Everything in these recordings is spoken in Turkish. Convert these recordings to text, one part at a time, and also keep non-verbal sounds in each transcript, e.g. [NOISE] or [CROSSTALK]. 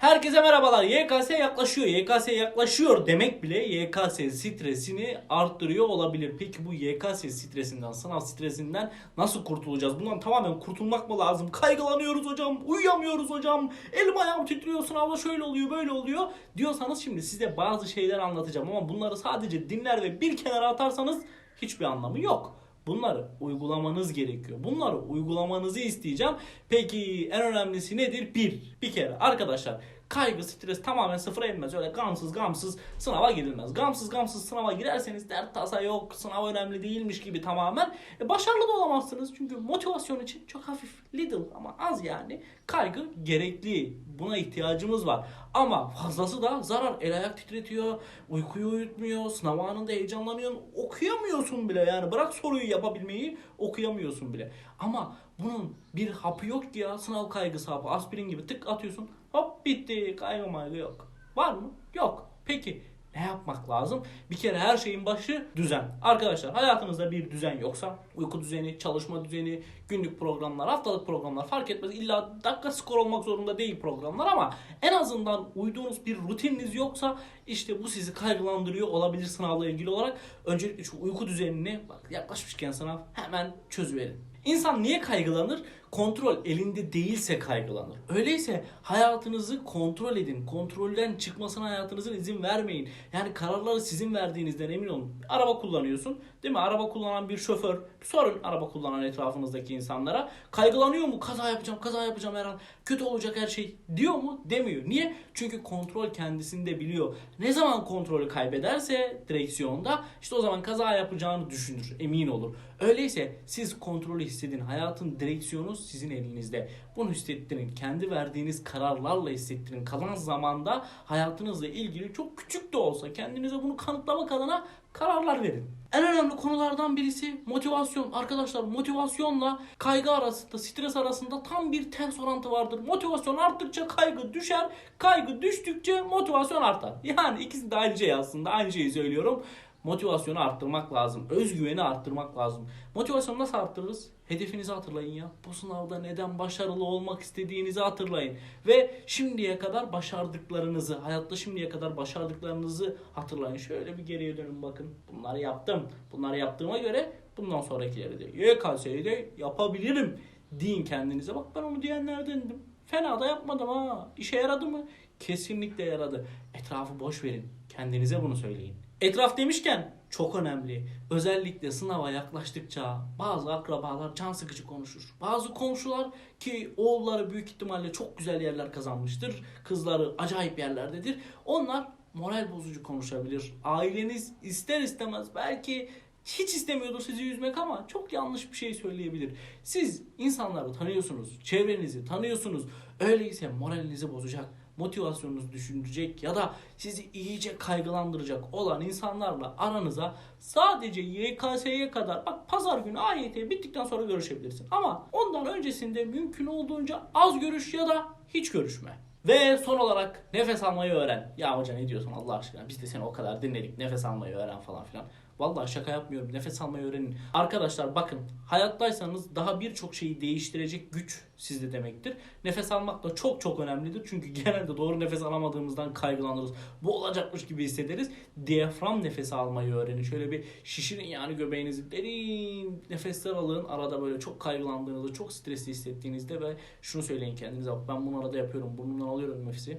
Herkese merhabalar. YKS yaklaşıyor. YKS yaklaşıyor demek bile YKS stresini arttırıyor olabilir. Peki bu YKS stresinden, sınav stresinden nasıl kurtulacağız? Bundan tamamen kurtulmak mı lazım? Kaygılanıyoruz hocam, uyuyamıyoruz hocam. Elim ayağım titriyor, sınavda şöyle oluyor, böyle oluyor diyorsanız şimdi size bazı şeyler anlatacağım ama bunları sadece dinler ve bir kenara atarsanız hiçbir anlamı yok. Bunları uygulamanız gerekiyor. Bunları uygulamanızı isteyeceğim. Peki en önemlisi nedir? Bir, bir kere arkadaşlar kaygı, stres tamamen sıfıra inmez. Öyle gamsız gamsız sınava girilmez. Gamsız gamsız sınava girerseniz dert tasa yok, sınav önemli değilmiş gibi tamamen e, başarılı da olamazsınız. Çünkü motivasyon için çok hafif, little ama az yani kaygı gerekli. Buna ihtiyacımız var. Ama fazlası da zarar. El ayak titretiyor, uykuyu uyutmuyor, sınav anında heyecanlanıyorsun, okuyamıyorsun bile yani. Bırak soruyu yapabilmeyi, okuyamıyorsun bile. Ama bunun bir hapı yok ki ya. Sınav kaygısı hapı. Aspirin gibi tık atıyorsun. Hop bitti. Kaygı maygı yok. Var mı? Yok. Peki ne yapmak lazım? Bir kere her şeyin başı düzen. Arkadaşlar hayatınızda bir düzen yoksa uyku düzeni, çalışma düzeni, günlük programlar, haftalık programlar fark etmez. İlla dakika skor olmak zorunda değil programlar ama en azından uyduğunuz bir rutininiz yoksa işte bu sizi kaygılandırıyor olabilir sınavla ilgili olarak. Öncelikle şu uyku düzenini bak yaklaşmışken sınav hemen çözüverin. İnsan niye kaygılanır? Kontrol elinde değilse kaygılanır. Öyleyse hayatınızı kontrol edin. Kontrolden çıkmasına hayatınızın izin vermeyin. Yani kararları sizin verdiğinizden emin olun. Araba kullanıyorsun. Değil mi? Araba kullanan bir şoför. Sorun araba kullanan etrafınızdaki insanlara. Kaygılanıyor mu? Kaza yapacağım, kaza yapacağım her an. Kötü olacak her şey. Diyor mu? Demiyor. Niye? Çünkü kontrol kendisinde biliyor. Ne zaman kontrolü kaybederse direksiyonda işte o zaman kaza yapacağını düşünür. Emin olur. Öyleyse siz kontrolü hissedin. Hayatın direksiyonu sizin elinizde. Bunu hissettirin. Kendi verdiğiniz kararlarla hissettirin. Kalan zamanda hayatınızla ilgili çok küçük de olsa kendinize bunu kanıtlamak adına kararlar verin. En önemli konulardan birisi motivasyon. Arkadaşlar motivasyonla kaygı arasında, stres arasında tam bir ters orantı vardır. Motivasyon arttıkça kaygı düşer, kaygı düştükçe motivasyon artar. Yani ikisi de aynı şey aslında. Aynı şeyi söylüyorum. Motivasyonu arttırmak lazım. Özgüveni arttırmak lazım. Motivasyonu nasıl arttırırız? Hedefinizi hatırlayın ya. Bu sınavda neden başarılı olmak istediğinizi hatırlayın. Ve şimdiye kadar başardıklarınızı, hayatta şimdiye kadar başardıklarınızı hatırlayın. Şöyle bir geriye dönün bakın. Bunları yaptım. Bunları yaptığıma göre bundan sonrakileri de YKS'yi de yapabilirim. Deyin kendinize. Bak ben onu diyenlerdendim. Fena da yapmadım ha. İşe yaradı mı? Kesinlikle yaradı. Etrafı boş verin. Kendinize bunu söyleyin. Etraf demişken çok önemli. Özellikle sınava yaklaştıkça bazı akrabalar can sıkıcı konuşur. Bazı komşular ki oğulları büyük ihtimalle çok güzel yerler kazanmıştır. Kızları acayip yerlerdedir. Onlar moral bozucu konuşabilir. Aileniz ister istemez belki hiç istemiyordur sizi üzmek ama çok yanlış bir şey söyleyebilir. Siz insanları tanıyorsunuz, çevrenizi tanıyorsunuz. Öyleyse moralinizi bozacak motivasyonunuzu düşünecek ya da sizi iyice kaygılandıracak olan insanlarla aranıza sadece YKS'ye kadar bak pazar günü AYT bittikten sonra görüşebilirsin. Ama ondan öncesinde mümkün olduğunca az görüş ya da hiç görüşme. Ve son olarak nefes almayı öğren. Ya hoca ne diyorsun Allah aşkına biz de seni o kadar dinledik nefes almayı öğren falan filan. Vallahi şaka yapmıyorum. Nefes almayı öğrenin. Arkadaşlar bakın hayattaysanız daha birçok şeyi değiştirecek güç sizde demektir. Nefes almak da çok çok önemlidir. Çünkü [LAUGHS] genelde doğru nefes alamadığımızdan kaygılanırız. Bu olacakmış gibi hissederiz. Diyafram nefesi almayı öğrenin. Şöyle bir şişirin yani göbeğinizi derin nefesler alın. Arada böyle çok kaygılandığınızda, çok stresli hissettiğinizde ve şunu söyleyin kendinize. Ben bunu arada yapıyorum. Burnumdan alıyorum nefesi.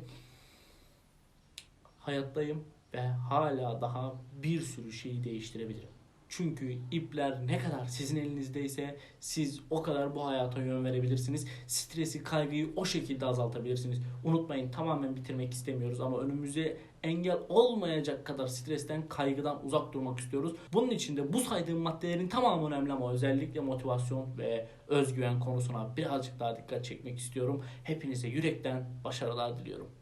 Hayattayım ve hala daha bir sürü şeyi değiştirebilirim. Çünkü ipler ne kadar sizin elinizdeyse siz o kadar bu hayata yön verebilirsiniz. Stresi, kaygıyı o şekilde azaltabilirsiniz. Unutmayın tamamen bitirmek istemiyoruz ama önümüzde engel olmayacak kadar stresten, kaygıdan uzak durmak istiyoruz. Bunun için de bu saydığım maddelerin tamamı önemli ama özellikle motivasyon ve özgüven konusuna birazcık daha dikkat çekmek istiyorum. Hepinize yürekten başarılar diliyorum.